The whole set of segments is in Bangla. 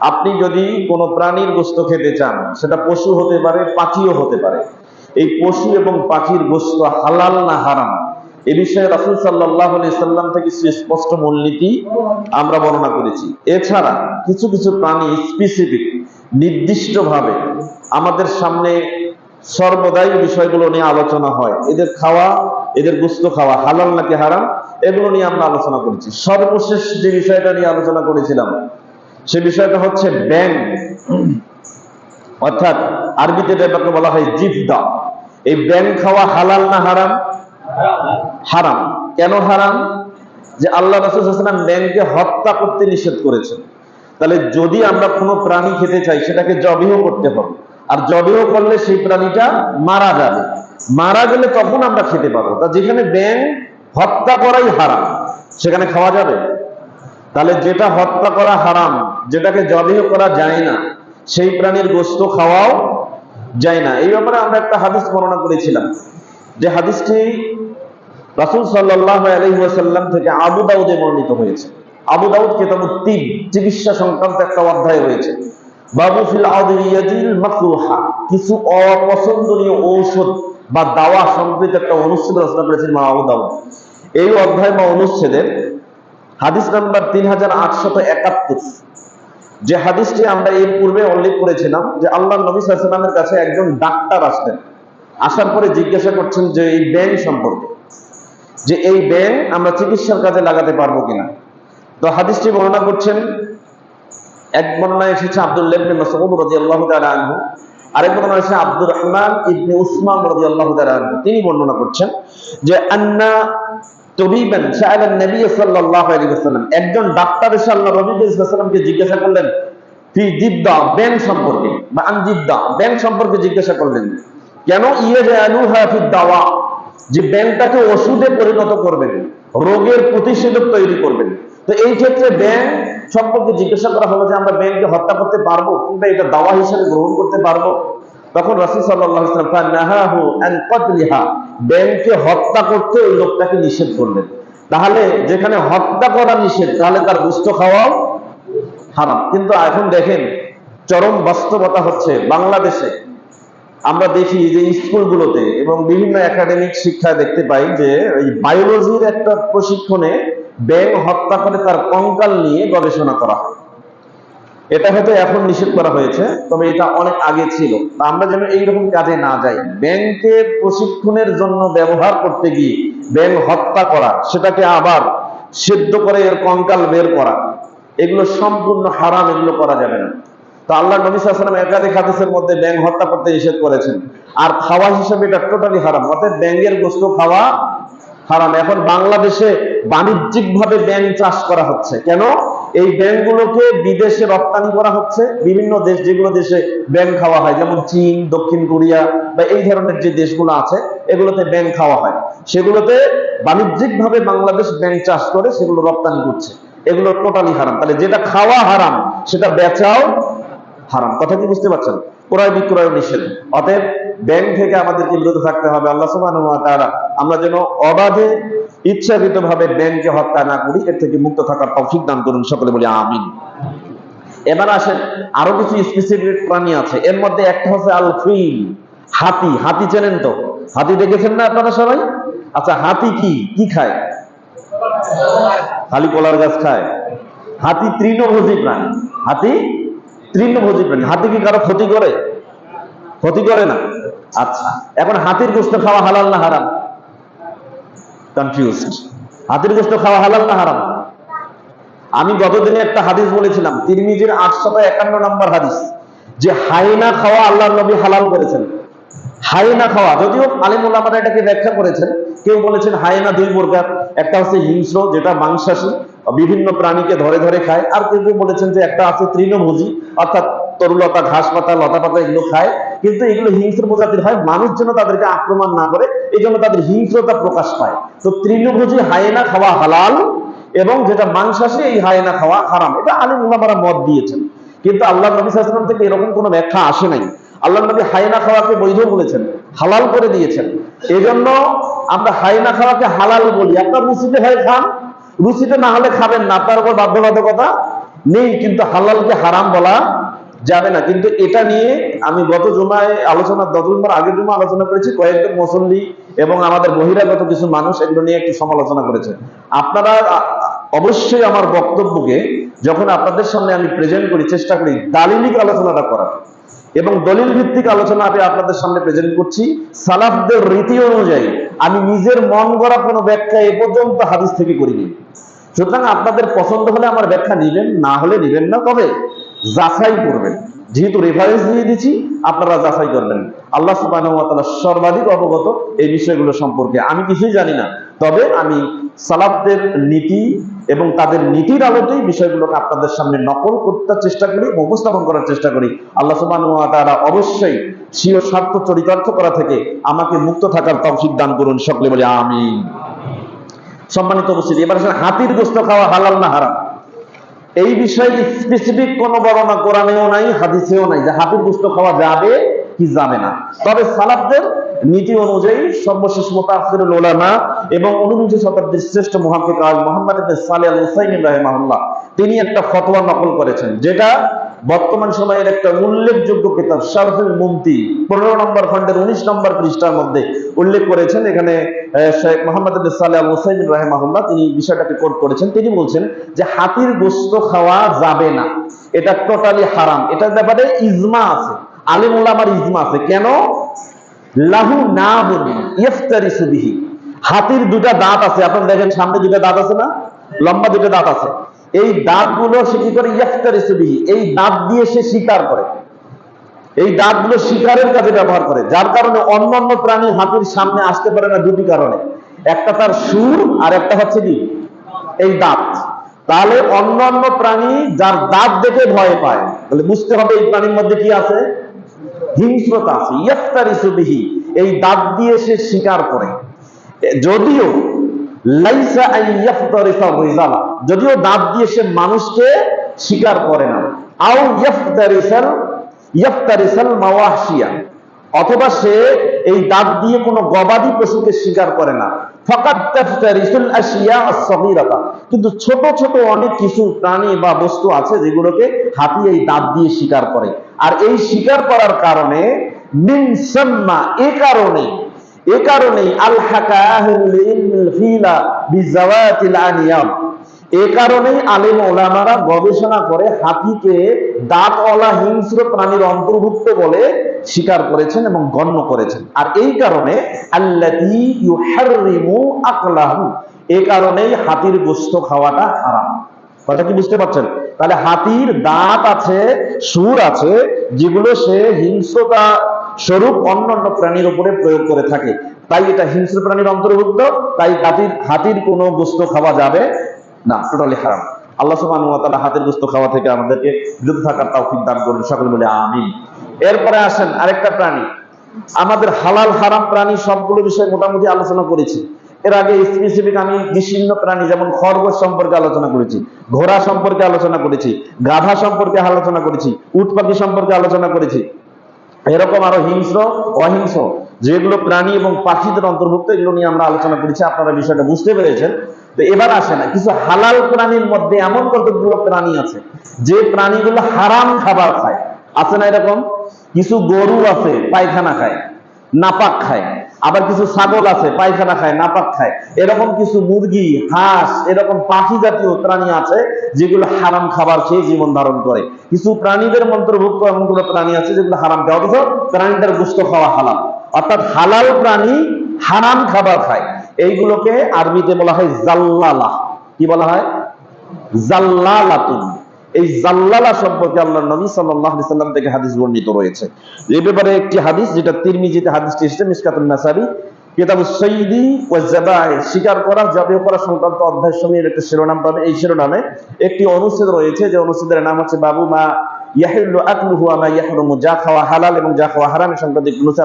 আপনি যদি কোনো প্রাণীর গোস্ত খেতে চান, সেটা পশু হতে পারে, পাখিও হতে পারে। এই পশু এবং পাখির গোস্ত হালাল না হারাম? এ বিষয়ে রাসুল সাল্লাহ সাল্লাম থেকে সুস্পষ্ট মূলনীতি আমরা বর্ণনা করেছি। এছাড়া কিছু কিছু প্রাণী স্পেসিফিক নির্দিষ্টভাবে আমাদের সামনে সর্বদাই বিষয়গুলো নিয়ে আলোচনা হয়। এদের খাওয়া, এদের গুস্ত খাওয়া হালাল নাকি হারাম, এগুলো নিয়ে আমরা আলোচনা করেছি। সর্বশেষ যে বিষয়টা নিয়ে আলোচনা করেছিলাম সে বিষয়টা হচ্ছে ব্যাং। অর্থাৎ আরবিতে ব্যাপারকে বলা হয় জিফদা এই ব্যাং খাওয়া হালাল না হারাম? হারাম। কেন হারাম? যে আল্লাহ রাসুলাম ব্যাংকে হত্যা করতে নিষেধ করেছেন। তাহলে যদি আমরা কোনো প্রাণী খেতে চাই, সেটাকে জবেহ করতে হবে। আর জবেহ করলে সেই প্রাণীটা মারা যাবে। মারা গেলে তখন আমরা খেতে পারব। তা যেখানে ব্যাং হত্যা করাই হারাম, সেখানে খাওয়া যাবে? তাহলে যেটা হত্যা করা হারাম যেটাকে জবেহ করা যায় না, সেই প্রাণীর গোস্ত খাওয়াও যায় না। এই ব্যাপারে আমরা একটা হাদিস বর্ণনা করেছিলাম, যে হাদিসটি রাসুল সাল্লাহ আলহিহাসাল্লাম থেকে আবু দাউদে বর্ণিত হয়েছে। আবু দাউদ কেতাবুদ্দিন চিকিৎসা সংক্রান্ত একটা অধ্যায় রয়েছে। বাবু কিছু অপছন্দনীয় ঔষধ বা দাওয়া সম্পৃক্ত একটা অনুচ্ছেদ রচনা করেছেন মা আবু দাউদ। এই অধ্যায় বা অনুচ্ছেদের হাদিস নাম্বার তিন হাজার আটশত একাত্তর। যে হাদিসটি আমরা এর পূর্বে উল্লেখ করেছিলাম যে আল্লাহ নবী সাল্লামের কাছে একজন ডাক্তার আসলেন। আসার পরে জিজ্ঞাসা করছেন যে এই ব্যাং সম্পর্কে, যে এই ব্যাং আমরা চিকিৎসার কাজে লাগাতে পারব কিনা? তো হাদিসটি বর্ণনা করছেন, এক বর্ণনা এসেছে আব্দুল্লাহ ইবনে মাসউদ রাদিয়াল্লাহু আনহু, আরেক বর্ণনা এসেছে আব্দুর রহমান ইবনে উসমান রাদিয়াল্লাহু তাআলা আনহু। তিনি বর্ণনা করছেন যে আন্না তবিবান নবী একজন ডাক্তার এসে আল্লাহ জিজ্ঞাসা করলেন, ফি জিদ্দা সম্পর্কে? বা সম্পর্কে জিজ্ঞাসা করলেন। কেন? ইয়ে দাওয়া, যে ব্যাংকটাকে ওষুধে পরিণত করবেন, রোগের প্রতিষেধক তৈরি করবেন। তো এই ক্ষেত্রে ব্যাংক সম্পর্কে জিজ্ঞাসা করা হলো যে আমরা ব্যাংককে হত্যা করতে পারব, কিংবা এটা দাওয়া হিসেবে গ্রহণ করতে পারব? তখন রাসূল কতলিহা ব্যাংককে হত্যা করতে ওই লোকটাকে নিষেধ করলেন। তাহলে যেখানে হত্যা করা নিষেধ, তাহলে তার গুস্ত খাওয়াও হারাম। কিন্তু এখন দেখেন, চরম বাস্তবতা হচ্ছে বাংলাদেশে। আমরা দেখি যে স্কুলগুলোতে এবং বিভিন্ন একাডেমিক শিক্ষায় দেখতে পাই যে ওই বায়োলজির একটা প্রশিক্ষণে ব্যাং হত্যা করে তার কঙ্কাল নিয়ে গবেষণা করা হয়। এটা হয়তো এখন নিষেধ করা হয়েছে, তবে এটা অনেক আগে ছিল। আমরা যেন এইরকম কাজে না যাই। ব্যাংকে প্রশিক্ষণের জন্য ব্যবহার করতে গিয়ে ব্যাংক হত্যা করা, সেটাকে আবার সেদ্ধ করে এর কঙ্কাল বের করা, এগুলো সম্পূর্ণ হারাম, এগুলো করা যাবে না। তো আল্লাহ নবী সাল্লাম একাধিক হাদিসের মধ্যে ব্যাংক হত্যা করতে নিষেধ করেছেন। আর খাওয়া হিসেবে এটা টোটালি হারাম অর্থাৎ ব্যাংকের গোস্ত খাওয়া হারাম। এখন বাংলাদেশে বাণিজ্যিক ভাবে ব্যাং চাষ করা হচ্ছে। কেন? এই ব্যাংকগুলোকে বিদেশে রপ্তানি করা হচ্ছে। বিভিন্ন দেশ, যেগুলো দেশে ব্যাংক খাওয়া হয়, যেমন চীন, দক্ষিণ কোরিয়া বা এই ধরনের যে দেশগুলো আছে, এগুলোতে ব্যাংক খাওয়া হয়। সেগুলোতে বাণিজ্যিক ভাবে বাংলাদেশ ব্যাংক চাষ করে, সেগুলো রপ্তানি করছে। এগুলো টোটালি হারাম। তাহলে যেটা খাওয়া হারাম, সেটা বেচাও হারাম। কথা কি বুঝতে পারছেন? ক্রয় বিক্রয় নিষেধ। অতএব ব্যাংক থেকে আমাদেরকে বিরত থাকতে হবে। আল্লাহ তাআলা আমরা যেন অবাধে ইচ্ছাকৃত ভাবে ব্যাংকে হত্যা না করি, এর থেকে মুক্ত থাকার তৌফিক দান করুন, সকলে বলি আমিন। এবার আসেন, আরও কিছু স্পেসিফিক প্রাণী আছে। এর মধ্যে একটা হচ্ছে আল ফিল হাতি। হাতি চেনেন তো? হাতি দেখেছেন না আপনারা সবাই? আচ্ছা হাতি কি? কি খায়? খালি কলার গাছ খায়। হাতি তৃণভোজী প্রাণী। হাতি তৃণভোজী প্রাণী। হাতি কি কারও ক্ষতি করে? ক্ষতি করে না। আচ্ছা। এখন হাতির গোস্ত খাওয়া হালাল না হারাম? কনফিউজড হাতির গোস্ত খাওয়া হালাল না হারাম? আমি গতদিনে একটা হাদিস বলেছিলাম তিরমিজির আটশত একান্ন নম্বর হাদিস যে হাইনা খাওয়া আল্লাহ নবী হালাল করেছেন। হাইনা খাওয়া যদিও আলিমুল আমারা এটাকে ব্যাখ্যা করেছেন কেউ বলেছেন হাইনা দুই প্রকার একটা হচ্ছে হিংস্র যেটা মাংসাশী বিভিন্ন প্রাণীকে ধরে ধরে খায়। আর কেউ বলেছেন যে একটা আছে তৃণভোজী, অর্থাৎ তরুলতা ঘাস পাতা লতা পাতা এগুলো খায়। কিন্তু এগুলো হিংস্র প্রজাতির হয়, মানুষ যেন তাদেরকে আক্রমণ না করে, এই জন্য তাদের হিংস্রতা প্রকাশ পায়। তো তৃণভোজী হাইনা খাওয়া হালাল এবং যেটা মাংসাশী, এই হাইনা খাওয়া হারাম। এটা আলিম উলামারা মত দিয়েছেন। কিন্তু আল্লাহ নবী সাল্লাম থেকে এরকম কোনো ব্যাখ্যা আসে নাই। আল্লাহ নবী হাইনা খাওয়াকে বৈধ বলেছেন, হালাল করে দিয়েছেন। এই জন্য আমরা হাইনা খাওয়াকে হালাল বলি। আপনার রুচিতে হয় খান রুচিতে না হলে খাবেন না। আপনার উপর বাধ্যবাধকতা নেই, কিন্তু হালালকে হারাম বলা যাবে না। কিন্তু এটা নিয়ে আমি গত জুমায় আলোচনা দজুমার আগের জুমা আলোচনা করেছি। কয়েকজন মুসল্লি এবং আমাদের বহিরাগত কিছু মানুষ এগুলো নিয়ে একটু সমালোচনা করেছে। আপনারা অবশ্যই আমার বক্তব্যকে যখন আপনাদের সামনে আমি প্রেজেন্ট করি, চেষ্টা করি, দালিলিক আলোচনাটা করার। এবং দলিল ভিত্তিক আলোচনা আমি আপনাদের সামনে প্রেজেন্ট করছি। সালাফদের রীতি অনুযায়ী আমি নিজের মন গড়া কোনো ব্যাখ্যা এ পর্যন্ত হাদিস থেকে করিনি। সুতরাং আপনাদের পছন্দ হলে আমার ব্যাখ্যা নিবেন, না হলে নিবেন না, তবে যাচাই করবেন। যেহেতু রেফারেন্স দিয়ে দিচ্ছি, আপনারা যাচাই করবেন। আল্লাহ তাআলা সর্বাধিক অবগত এই বিষয়গুলো সম্পর্কে। আমি কিছুই জানি না, তবে আমি সালাফদের নীতি এবং তাদের নীতির আলোতেই বিষয়গুলোকে আপনাদের সামনে নকল করতে চেষ্টা করি উপস্থাপন করার চেষ্টা করি। আল্লাহ ওয়া তাআলা অবশ্যই স্বীয় স্বার্থ চরিতার্থ করা থেকে আমাকে মুক্ত থাকার তৌফিক দান করুন সকলে বলি আমিন। সম্মানিত উপস্থিতি, এবার আসলে হাতির গোস্ত খাওয়া হালাল না হারাম? এই বিষয়ে স্পেসিফিক কোন বর্ণনা কোরআনেও নাই, হাদিসেও নাই যে হাতির গোস্ত খাওয়া যাবে কি যাবে না। তবে সালাফদের নীতি অনুযায়ী সর্বশেষ মোতাফিরুল ওলামা এবং ঊনবিংশ শতাব্দীর শ্রেষ্ঠ মুহাক্কিক আল মোহাম্মদ সালেহ আল হুসাইন রাহিমাহুল্লাহ, তিনি একটা ফতোয়া নকল করেছেন, যেটা বর্তমান সময়ের একটা উল্লেখযোগ্য কিতাব শারফুল মুমতি, পনেরো নম্বর খন্ডের উনিশ নম্বর পৃষ্ঠার মধ্যে উল্লেখ করেছেন, এখানে শেখ মোহাম্মদ সালেহ আল হুসাইন রাহিমাহুল্লাহ, তিনি বিষয়টাকে কোট করেছেন, তিনি বলছেন যে হাতির গোস্ত খাওয়া যাবে না, এটা টোটালি হারাম, এটার ব্যাপারে ইজমা আছে, আলিম উলামার ইজমা আছে, কেন? লাহু না বলি হাতির দুটা দাঁত আছে, আপনারা দেখেন সামনে দুটা দাঁত আছে না? লম্বা দুটা দাঁত আছে। এই দাঁতগুলো সে কি করে? ইফতারিসু বিহি। এই দাঁত দিয়ে সে শিকার করে। এই দাঁতগুলো শিকারের কাজে ব্যবহার করে। যার কারণে অন্যান্য প্রাণী হাতির সামনে আসতে পারে না দুটি কারণে। একটা তার সুর আর একটা হচ্ছে কি? এই দাঁত। তাহলে অন্যান্য প্রাণী যার দাঁত দেখে ভয় পায়, তাহলে বুঝতে হবে এই প্রাণীর মধ্যে কি আছে? হিংস্রতা আছে, ইয়াফতারিসু বিহি, এই দাঁত দিয়ে সে শিকার করে। যদিও লাইসা আই ইয়াফতারিসা রিজালা, যদিও দাঁত দিয়ে সে মানুষকে শিকার করে না। আও ইয়াফতারিসাল ইয়াফতারিসাল মাওয়াহশিয়া, অথবা সে এই দাঁত দিয়ে কোনো গবাদি পশুকে শিকার করে না। ফাকাত তাফতারিসুল আশিয়া আস-সগীরাতা, কিন্তু ছোট ছোট অনেক কিছু প্রাণী বা বস্তু আছে যেগুলোকে হাতি এই দাঁত দিয়ে শিকার করে। আর এই শিকার করার কারণে এ কারণে, এ কারণেই আল আনিয়াম। এ কারণেই আলেম ওলামারা গবেষণা করে হাতিকে দাঁতওয়ালা হিংস্র প্রাণীর অন্তর্ভুক্ত বলে স্বীকার করেছেন এবং গণ্য করেছেন। আর এই কারণে আকলাহু, এ কারণেই হাতির গোস্ত খাওয়াটা হারাম। কথা কি বুঝতে পারছেন? তাহলে হাতির দাঁত আছে, সুর আছে, যেগুলো সে হিংস্রতা স্বরূপ অন্যান্য প্রাণীর উপরে প্রয়োগ করে থাকে। তাই এটা হিংস্র প্রাণীর অন্তর্ভুক্ত, তাই হাতির হাতির কোনো গোস্ত খাওয়া যাবে না টোটালি হারাম। আল্লাহ তাআলা হাতের গোস্ত খাওয়া থেকে আমাদেরকে বিরত থাকার তৌফিক দান করুন, সকলে বলে আমিন। এরপরে আসেন আরেকটা প্রাণী। আমাদের হালাল হারাম প্রাণী সবগুলো বিষয়ে মোটামুটি আলোচনা করেছি। এর আগে স্পেসিফিক আমি বিচ্ছিন্ন প্রাণী যেমন খরগোশ সম্পর্কে আলোচনা করেছি, ঘোড়া সম্পর্কে আলোচনা করেছি, গাধা সম্পর্কে আলোচনা করেছি, উট সম্পর্কে আলোচনা করেছি। এরকম আরও হিংস্র, অহিংস্র, যেগুলো প্রাণী এবং পাখিদের অন্তর্ভুক্ত, এগুলো নিয়ে আমরা আলোচনা করেছি, আপনারা বিষয়টা বুঝতে পেরেছেন। তো এবার আসে না, কিছু হালাল প্রাণীর মধ্যে এমন কতগুলো প্রাণী আছে, যে প্রাণীগুলো হারাম খাবার খায়? আছে না এরকম? কিছু গরু আছে, পায়খানা খায়, নাপাক খায় আবার কিছু ছাগল আছে, পায়খানা খায়, নাপাক খায়। এরকম কিছু মুরগি, হাঁস, এরকম পাখি জাতীয় প্রাণী আছে, যেগুলো হারাম খাবার খেয়ে জীবন ধারণ করে। কিছু প্রাণীদের অন্তর্ভুক্ত এমনগুলো প্রাণী আছে যেগুলো হারাম খায়, অথচ প্রাণীটার গোস্ত খাওয়া হালাল। অর্থাৎ হালাল প্রাণী হারাম খাবার খায়। এইগুলোকে আরবিতে বলা হয় জাল্লালা। কি বলা হয়? জাল্লালাতুন। এই জাল্লালা সম্পর্কে আল্লাহ নবী সাল্লাল্লাহু সাল্লাম থেকে হাদিস বর্ণিত রয়েছে। এই ব্যাপারে একটি হাদিস যেটা তিরমিজিতে হাদিসটি এসেছে মিসকাতুল নাসাবি কিতাব সৈদি ও জাবাই শিকার করা জবাই করা সংক্রান্ত অধ্যায় সঙ্গে একটা শিরোনাম পাবে। এই শিরোনামে একটি অনুচ্ছেদ রয়েছে, যে অনুচ্ছেদের নাম হচ্ছে বাবু মা ইয়াহিল্লু আকলুহু ওয়া মা ইয়াহরুমু, যা খাওয়া হালাল এবং যা খাওয়া হারাম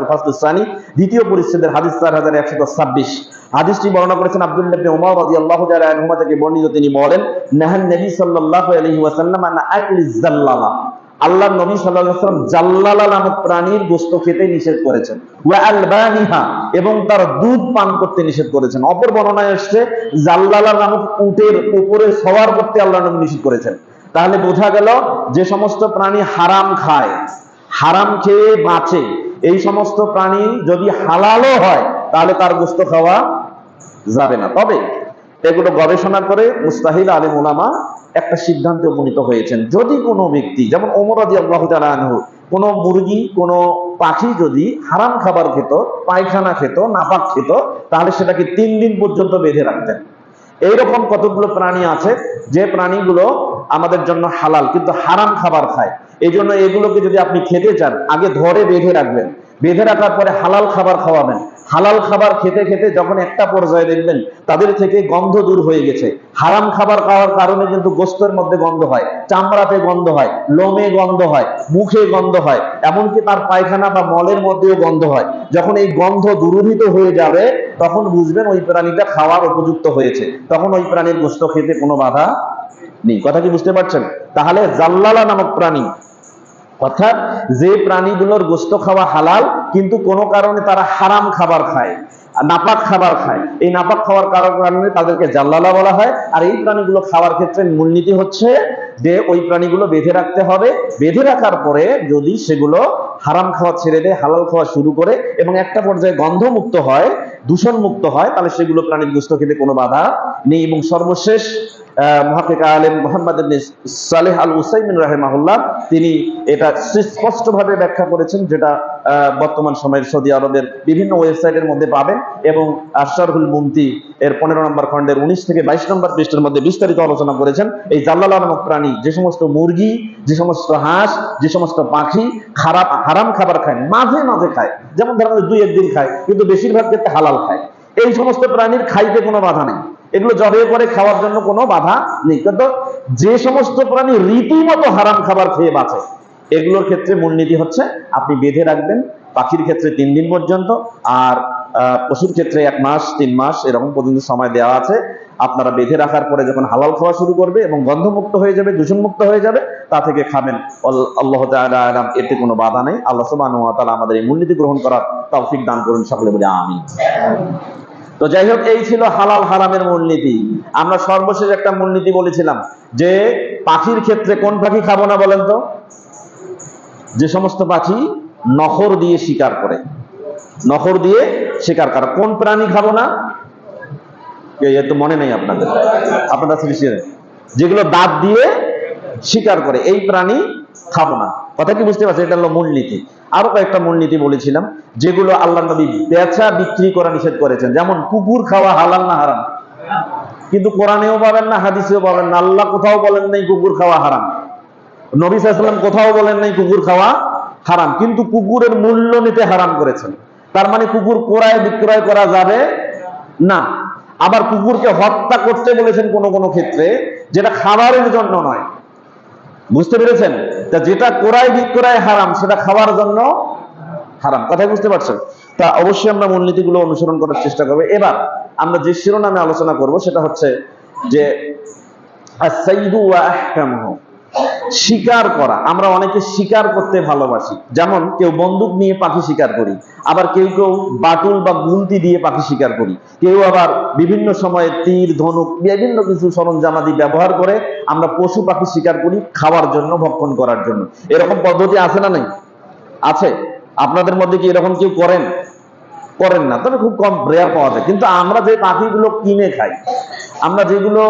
ফাসলুস সানি, দ্বিতীয় পরিচ্ছেদের হাদিস 4126 হাদিসটি বর্ণনা করেছেন আব্দুল্লাহ ইবনে রাদিয়াল্লাহু তাআলা থেকে বর্ণিত তিনি বলেন, নাহান নবী সাল্লাল্লাহু আলাইহি ওয়াসাল্লাম আন আকলি আল্লাহ নবী সাল্লাল্লাহু আলাইহি ওয়াসাল্লাম জাল্লালা নামক প্রাণীর গোশত খেতে নিষেধ করেছেন। ওয়া আলবানিহা এবং তার দুধ পান করতে নিষেধ করেছেন। অপর বর্ণনায় এসেছে জাল্লালা নামক উটের উপরে সওয়ার করতে আল্লাহ নবী নিষেধ করেছেন। তাহলে বোঝা গেল যে সমস্ত প্রাণী হারাম খায়, হারাম খেয়ে বাঁচে। এই সমস্ত প্রাণী যদি হালালও হয়, তাহলে তার গোস্ত খাওয়া যাবে না। তবে এগুলো গবেষণা করে মুস্তাহিল আলিম ওলামা একটা সিদ্ধান্তে উপনীত হয়েছেন। যদি কোনো ব্যক্তি, যেমন ওমরাদি আল্লাহ আনহু, কোনো মুরগি, কোনো পাখি যদি হারাম খাবার খেত, পায়খানা খেত, নাপাক খেত, তাহলে সেটাকে তিন দিন পর্যন্ত বেঁধে রাখতেন। এইরকম কতগুলো প্রাণী আছে? যে প্রাণীগুলো আমাদের জন্য হালাল, কিন্তু হারাম খাবার খায়। এই জন্য এগুলোকে যদি আপনি খেতে চান, আগে ধরে বেঁধে রাখবেন। বেঁধে রাখার পরে হালাল খাবার খাওয়াবেন। হালাল খাবার খেতে খেতে যখন একটা পর্যায়ে দেখবেন, তাদের থেকে গন্ধ দূর হয়ে গেছে। হারাম খাবার খাওয়ার কারণে কিন্তু গোস্তের মধ্যে গন্ধ হয়, চামড়াতে গন্ধ হয়, লোমে গন্ধ হয়, মুখে গন্ধ হয়, এমনকি তার পায়খানা বা মলের মধ্যেও গন্ধ হয়। যখন এই গন্ধ দূরীভূত হয়ে যাবে, তখন বুঝবেন ওই প্রাণীটা খাওয়ার উপযুক্ত হয়েছে। তখন ওই প্রাণীর গোস্ত খেতে কোনো বাধা নেই। কথা কি বুঝতে পারছেন? তাহলে জাল্লালা নামক প্রাণী, অর্থাৎ যে প্রাণীগুলোর গোস্ত খাওয়া হালাল, কিন্তু কোনো কারণে তারা হারাম খাবার খায়। নাপাক খাবার খায়। এই নাপাক খাওয়ার কারণ- তাদেরকে জাল্লালা বলা হয়। আর এই প্রাণীগুলো খাওয়ার ক্ষেত্রে মূলনীতি হচ্ছে যে ওই প্রাণীগুলো বেঁধে রাখতে হবে। বেঁধে রাখার পরে যদি সেগুলো হারাম খাওয়া ছেড়ে দেয়, হালাল খাওয়া শুরু করে এবং একটা পর্যায়ে গন্ধমুক্ত হয় দূষণ মুক্ত হয়, তাহলে সেগুলো প্রাণীর গোস্ত খেতে কোনো বাধা নেই এবং সর্বশেষ মহাফিক আলেম মোহাম্মদ সালেহ আল উসাইমিন রাহেমাহুল্লাহ তিনি এটা সুস্পষ্টভাবে ব্যাখ্যা করেছেন, যেটা বর্তমান সময়ের সৌদি আরবের বিভিন্ন ওয়েবসাইটের মধ্যে পাবেন এবং আশরাহুল মুমতি এর পনেরো নম্বর খণ্ডের উনিশ থেকে বাইশ নম্বর পৃষ্ঠের মধ্যে বিস্তারিত আলোচনা করেছেন। এই জাল্লালা নামক প্রাণী, যে সমস্ত মুরগি, যে সমস্ত হাঁস, যে সমস্ত পাখি খারাপ, হারাম খাবার খায়, মাঝে মাঝে খায়। যেমন ধরেন দুই একদিন খায়, কিন্তু বেশিরভাগ ক্ষেত্রে হালাল খায়। এই সমস্ত প্রাণীর খাইতে কোনো বাধা নেই। এগুলো জবে করে খাওয়ার জন্য কোনো বাধা নেই। কিন্তু যে সমস্ত প্রাণী রীতিমতো হারাম খাবার খেয়ে বাঁচে এগুলোর ক্ষেত্রে মূলনীতি হচ্ছে আপনি বেঁধে রাখবেন পাখির ক্ষেত্রে তিন দিন পর্যন্ত আর পশুর ক্ষেত্রে এক মাস তিন মাস এরকম পর্যন্ত সময় দেওয়া আছে। আপনারা বেঁধে রাখার পরে যখন হালাল খাওয়া শুরু করবে এবং গন্ধমুক্ত হয়ে যাবে দূষণমুক্ত হয়ে যাবে তা থেকে খাবেন। আল্লাহ আলাম, এতে কোনো বাধা নেই। আল্লাহ ওয়া আমাদের এই মূলনীতি গ্রহণ করার তৌফিক দান করুন সকলে বলে আমিন। তো যাই হোক, এই ছিল হালাল হারামের মূলনীতি। আমরা সর্বশেষ একটা মূলনীতি বলেছিলাম যে পাখির ক্ষেত্রে কোন পাখি খাব না বলেন তো? যে সমস্ত পাখি নখর দিয়ে শিকার করে। নখর দিয়ে শিকার করে। কোন প্রাণী খাব না? এ তো মনে নেই আপনাদের। আপনারা যেগুলো দাঁত দিয়ে শিকার করে, এই প্রাণী খাব না। কথা কি বুঝতে পারছেন? এটা হলো মূলনীতি। আরও কয়েকটা মূলনীতি বলেছিলাম, যেগুলো আল্লাহ নবী বেচা বিক্রি করা নিষেধ করেছেন। যেমন, কুকুর খাওয়া হালাল না হারাম? কিন্তু কোরআনেও পাবেন না, হাদিসেও পাবেন না। আল্লাহ কোথাও বলেন নাই কুকুর খাওয়া হারাম। নবী সাল্লাম কোথাও বলেন নাই কুকুর খাওয়া হারাম। কিন্তু কুকুরের মূল্য নিতে হারাম করেছেন। তার মানে কুকুর ক্রয় বিক্রয় করা যাবে না। আবার কুকুরকে হত্যা করতে বলেছেন কোনো কোনো ক্ষেত্রে, যেটা খাবারের জন্য নয়। বুঝতে পেরেছেন? তা যেটা ক্রয় বিক্রয় হারাম, সেটা খাওয়ার জন্য হারাম। কথাই বুঝতে পারছেন? তা অবশ্যই আমরা মূলনীতিগুলো অনুসরণ করার চেষ্টা করব। এবার আমরা যে শিরোনামে আলোচনা করব, সেটা হচ্ছে যে। শিকার করা। আমরা অনেকে শিকার করতে ভালোবাসি। যেমন কেউ বন্দুক নিয়ে পাখি শিকার করি, আবার কেউ কেউ বাটুল বা গুলতি দিয়ে পাখি শিকার করি। কেউ আবার বিভিন্ন সময়ে তীর, ধনুক, বিভিন্ন কিছু সরঞ্জামাদি ব্যবহার করে আমরা পশু পাখি শিকার করি খাওয়ার জন্য, ভক্ষণ করার জন্য। এরকম পদ্ধতি আছে না নেই? আছে। আপনাদের মধ্যে কি এরকম কেউ করেন? করেন না, তবে খুব কম রেয়ার পাওয়া যায়। কিন্তু আমরা যে পাখিগুলো কিনে খাই, আমরা যেগুলো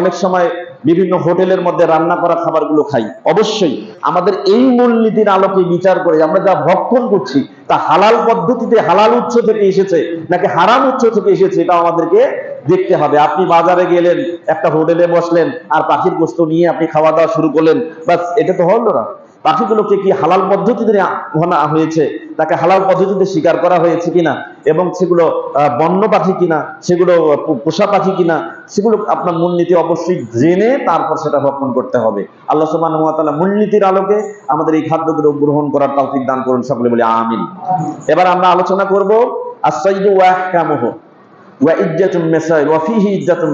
অনেক সময় বিভিন্ন হোটেলের মধ্যে রান্না করা খাবারগুলো খাই। অবশ্যই আমাদের এই মূলনীতির আলোকে বিচার করে আমরা যা ভক্ষণ করছি, তা হালাল পদ্ধতিতে হালাল উৎস থেকে এসেছে নাকি হারাম উৎস থেকে এসেছে এটা আমাদেরকে দেখতে হবে। আপনি বাজারে গেলেন, একটা হোটেলে বসলেন, আর পাখির গোস্ত নিয়ে আপনি খাওয়া দাওয়া শুরু করলেন, বাস, এটা তো হলো না। পাখিগুলোকে কি হালাল পদ্ধতিতে আনা হয়েছে? তাকে হালাল পদ্ধতিতে শিকার করা হয়েছে কিনা? এবং সেগুলো বন্য পাখি কিনা? সেগুলো পোষা পাখি কিনা? সেগুলো আপনার মূলনীতি অবশ্যই জেনে তারপর সেটা ভক্ষণ করতে হবে। আল্লাহ তাআলা মূলনীতির আলোকে আমাদের এই খাদ্যগুলো গ্রহণ করার তৌফিক দান করুন সকলে বলি আমিন। এবার আমরা আলোচনা করব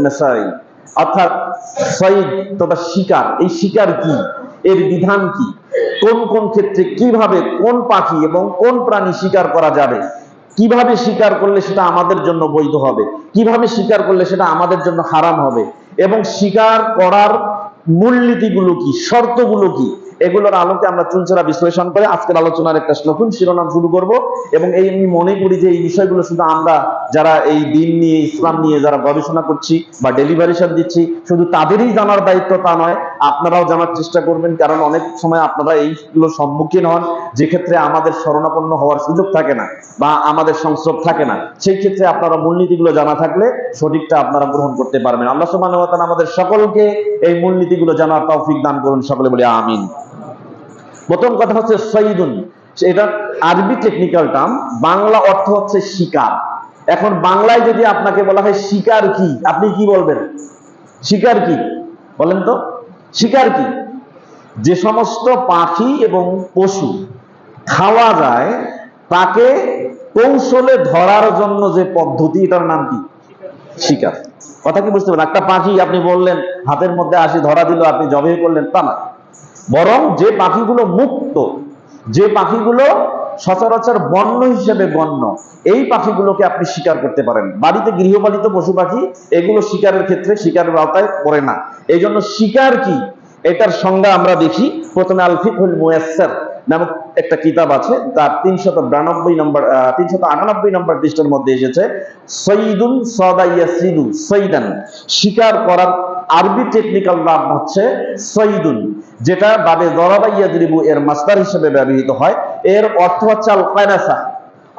মাসাইল অর্থাৎ তথা শিকার, এই শিকার কি? এর বিধান কি? কোন কোন ক্ষেত্রে কীভাবে কোন পাখি এবং কোন প্রাণী শিকার করা যাবে? কীভাবে শিকার করলে সেটা আমাদের জন্য বৈধ হবে? কীভাবে শিকার করলে সেটা আমাদের জন্য হারাম হবে? এবং শিকার করার মূলনীতিগুলো কি? শর্তগুলো কি? এগুলোর আলোকে আমরা চুলচেরা বিশ্লেষণ করে আজকের আলোচনার একটা নতুন শিরোনাম শুরু করব এবং এই আমি মনে করি যে এই বিষয়গুলো শুধু আমরা যারা এই দিন নিয়ে, ইসলাম নিয়ে যারা গবেষণা করছি বা ডেলিভারেশন দিচ্ছি, শুধু তাদেরই জানার দায়িত্ব তা নয়, আপনারাও জানার চেষ্টা করবেন। কারণ অনেক সময় আপনারা এইগুলো সম্মুখীন হন, যে ক্ষেত্রে আমাদের শরণাপন্ন হওয়ার সুযোগ থাকে না বা আমাদের সংস্রব থাকে না। সেই ক্ষেত্রে আপনারা মূলনীতিগুলো জানা থাকলে সঠিকটা আপনারা গ্রহণ করতে পারবেন। আল্লাহ সুবহানাহু আমাদের সকলকে এই মূলনীতিগুলো জানার তৌফিক দান করুন। সকলে বলি আমিন। প্রথম কথা হচ্ছে সঈদুন এটা আরবি টেকনিক্যাল টার্ম বাংলা অর্থ হচ্ছে শিকার। এখন বাংলায় যদি আপনাকে বলা হয় শিকার কি, আপনি কি বলবেন? শিকার কি? বলেন তো। শিকার কি? যে সমস্ত পাখি এবং পশু খাওয়া যায়, তাকে কৌশলে ধরার জন্য যে পদ্ধতি, এটার নাম কি? শিকার। কথা কি বুঝতে পারেন একটা পাখি আপনি বললেন, হাতের মধ্যে আসি, ধরা দিল, আপনি জবে করলেন, তা না বরং যে পাখিগুলো মুক্ত, যে পাখিগুলো সচরাচর বন্য হিসেবে গণ্য এই পাখিগুলোকে আপনি শিকার করতে পারেন। বাড়িতে গৃহপালিত পশু পাখি, এগুলো শিকারের ক্ষেত্রে শিকারের আওতায় পড়ে না। এই জন্য শিকার কি? এটার সংজ্ঞা আমরা দেখি প্রথমে আলফিকুল মুয়াসসার। নামক একটা কিতাব আছে, তার তিনশত বিরানব্বই নম্বর তিনশত আটানব্বই নম্বর পৃষ্ঠার মধ্যে এসেছে, সঈদুন সদা ইয়াসিদু সৈদান শিকার করার আরবি টেকনিক্যাল নাম হচ্ছে সঈদুন, যেটা বাদে দরাবা ইয়াদরিবু এর মাস্টার হিসেবে ব্যবহৃত হয়। এর অর্থ হচ্ছে আল কায়নাসা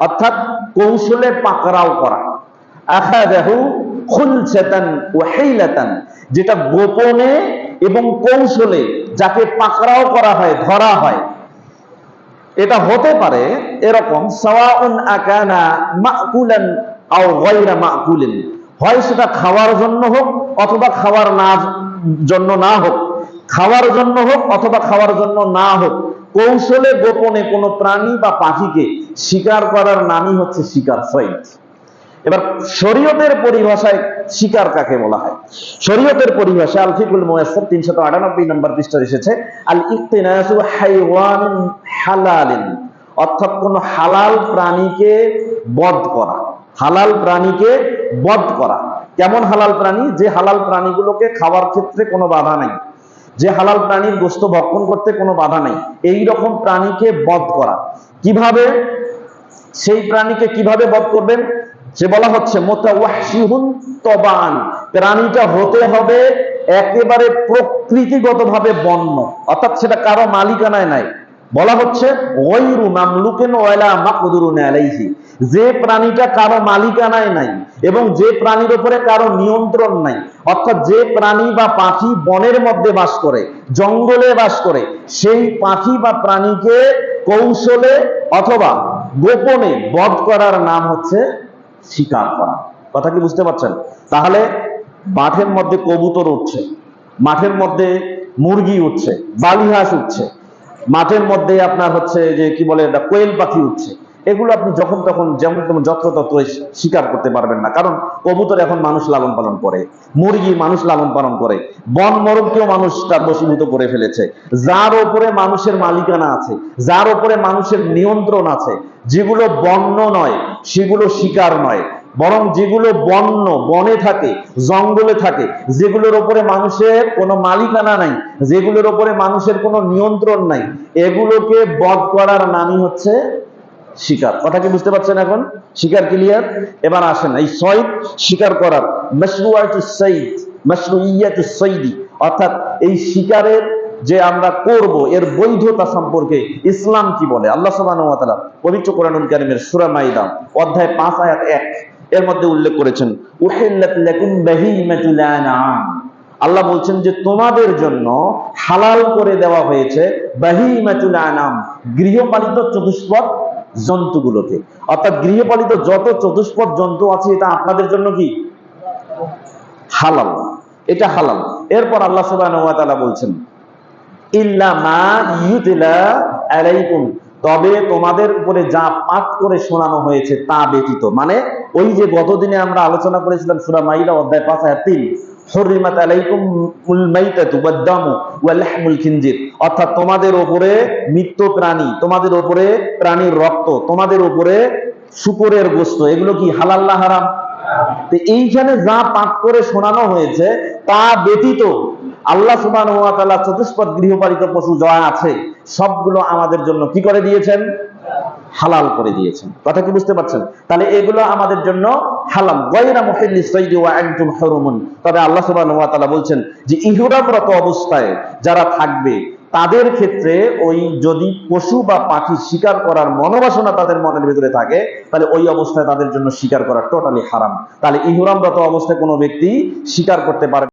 অর্থাৎ কৌশলে পাকড়াও করা। আখাদাহু খুলসাতান ওয়া হিলাতান যেটা গোপনে এবং কৌশলে যাকে পাকড়াও করা হয়, ধরা হয় এটা হতে পারে এরকম হয় সেটা খাওয়ার জন্য হোক অথবা খাওয়ার না জন্য না হোক। খাওয়ার জন্য হোক অথবা খাওয়ার জন্য না হোক। কৌশলে গোপনে কোনো প্রাণী বা পাখিকে শিকার করার নামই হচ্ছে শিকার সৈদ এবার শরীয়তের পরিভাষায় শিকার কাকে বলা হয়? শরীয়তের পরিভাষায় আলফিকুল মুয়াসসার 398 নম্বর পৃষ্ঠা এসেছে আল ইকতিনাসু হাইওয়ানিন হালালিন, অর্থাৎ কোন হালাল প্রাণীকে বধ করা। হালাল প্রাণীকে বধ করা। কেমন হালাল প্রাণী? যে হালাল প্রাণীগুলোকে খাওয়ার ক্ষেত্রে কোনো বাধা নাই। যে হালাল প্রাণীর গোস্ত ভক্ষণ করতে কোনো বাধা নেই। এই রকম প্রাণীকে বধ করা। কীভাবে? সেই প্রাণীকে কীভাবে বধ করবেন? যে বলা হচ্ছে প্রাণীটা হতে হবে একেবারে প্রকৃতিগতভাবে বন্য। অর্থাৎ সেটা কারও মালিকানায় নাই। বলা হচ্ছে যে প্রাণীটা কারও মালিকানায় নাই এবং যে প্রাণীর উপরে কারও নিয়ন্ত্রণ নাই, অর্থাৎ যে প্রাণী বা পাখি বনের মধ্যে বাস করে, জঙ্গলে বাস করে, সেই পাখি বা প্রাণীকে কৌশলে অথবা গোপনে বধ করার নাম হচ্ছে শিকার করা। কথা কি বুঝতে পারছেন? তাহলে মাঠের মধ্যে কবুতর উঠছে, মাঠের মধ্যে মুরগি উঠছে, বালিহাঁস উঠছে মাঠের মধ্যে আপনার হচ্ছে যে কি বলে এটা কোয়েল পাখি উঠছে। এগুলো আপনি যখন তখন যেমন তেমন যত্রতত্র শিকার করতে পারবেন না। কারণ কবুতর এখন মানুষ লালন পালন করে, মুরগি মানুষ লালন পালন করে, বন মরমকেও মানুষ তার বশীভূত করে ফেলেছে। যার ওপরে মানুষের মালিকানা আছে, যার ওপরে মানুষের নিয়ন্ত্রণ আছে, যেগুলো বন্য নয়, সেগুলো শিকার নয়। বরং যেগুলো বন্য, বনে থাকে, জঙ্গলে থাকে, যেগুলোর ওপরে মানুষের কোনো মালিকানা নাই, যেগুলোর ওপরে মানুষের কোনো নিয়ন্ত্রণ নাই, এগুলোকে বধ করার নামই হচ্ছে শিকার। কথা কি বুঝতে পারছেন এখন? শিকার ক্লিয়ার এবার আসেন, এই সৈদ শিকার করার মশরুয়াতু সৈদ মশরুইয়াতু সৈদি অর্থাৎ এই শিকারের যে আমরা করব, এর বৈধতা সম্পর্কে ইসলাম কি বলে? আল্লাহ সুবহানাহু ওয়া তাআলা পবিত্র কোরআনুল কারীমের সূরা মাইদা অধ্যায় 5 আয়াত 1 এর মধ্যে উল্লেখ করেছেন আল্লাহ বলছেন যে, তোমাদের জন্য হালাল করে দেওয়া হয়েছে গৃহপালিত চতুষ্পদ জন্তুগুলোকে। অর্থাৎ গৃহপালিত যত চতুষ্পদ জন্তু আছে, এটা আপনাদের জন্য কি? হালাল। এটা হালাল। এরপর আল্লাহ তাআলা বলছেন, ইল্লা মা তবে তোমাদের উপরে যা পাঠ করে শোনানো হয়েছে তা ব্যতীত। মানে ওই যে গতদিনে আমরা আলোচনা করেছিলাম সূরা মাইদা অধ্যায় 5 আয়াত 3 হুররিমাত আলাইকুমুল মাইতাতু ওয়াদ-দামু ওয়া লাহমুল খিনজির। অর্থাৎ তোমাদের উপরে মৃত প্রাণী, তোমাদের উপরে প্রাণীর রক্ত, তোমাদের উপরে শুকরের গোশত এগুলো কি হালাল না হারাম? এইখানে যা পাঠ করে শোনানো হয়েছে, তা ব্যতীত আল্লাহ সুবান চতুষ্পদ গৃহপালিত পশু যা আছে, সবগুলো আমাদের জন্য কি করে দিয়েছেন? হালাল করে দিয়েছেন। কথা কি বুঝতে পারছেন? তাহলে এগুলো আমাদের জন্য হালাল। তবে আল্লাহ সুবহানাহু বলছেন যে ইহরামরত অবস্থায় যারা থাকবে তাদের ক্ষেত্রে ওই যদি পশু বা পাখি শিকার করার মনোবাসনা তাদের মনের ভিতরে থাকে, তাহলে ওই অবস্থায় তাদের জন্য শিকার করা টোটালি হারাম। তাহলে ইহরামরত অবস্থায় কোনো ব্যক্তি শিকার করতে পারবে